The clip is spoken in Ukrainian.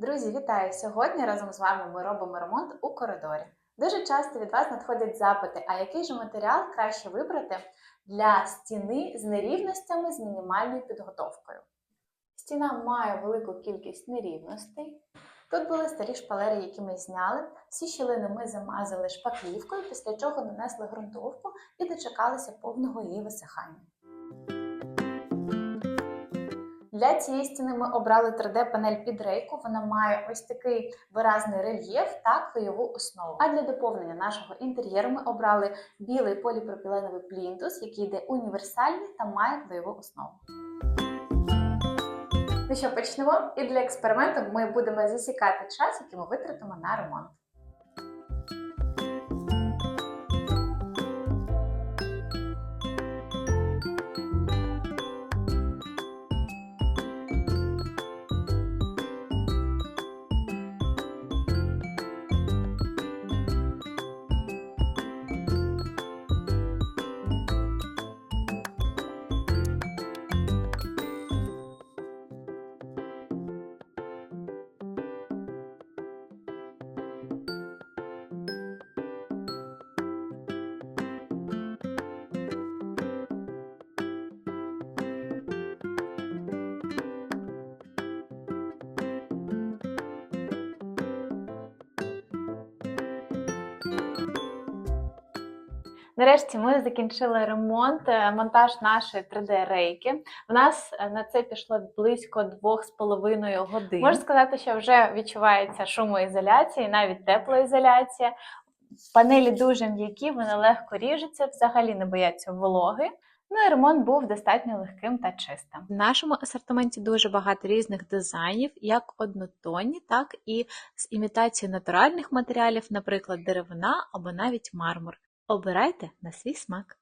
Друзі, вітаю! Сьогодні разом з вами ми робимо ремонт у коридорі. Дуже часто від вас надходять запити, а який же матеріал краще вибрати для стіни з нерівностями з мінімальною підготовкою. Стіна має велику кількість нерівностей. Тут були старі шпалери, які ми зняли. Всі щілини ми замазали шпаклівкою, після чого нанесли ґрунтовку і дочекалися повного її висихання. Для цієї стіни ми обрали 3D-панель під рейку. Вона має ось такий виразний рельєф та клеєву основу. А для доповнення нашого інтер'єру ми обрали білий поліпропіленовий плінтус, який йде універсальний та має клеєву основу. Ну що, почнемо? І для експерименту ми будемо засікати час, який ми витратимо на ремонт. Нарешті ми закінчили ремонт, е, монтаж нашої 3D-рейки. У нас е, на це пішло близько 2,5 годин. Можу сказати, що вже відчувається шумоізоляція, і навіть теплоізоляція. Панелі дуже м'які, вони легко ріжуться, взагалі не бояться вологи. Ну і ремонт був достатньо легким та чистим. В нашому асортименті дуже багато різних дизайнів, як однотонні, так і з імітацією натуральних матеріалів, наприклад, деревина або навіть мармур. Обирайте на свій смак.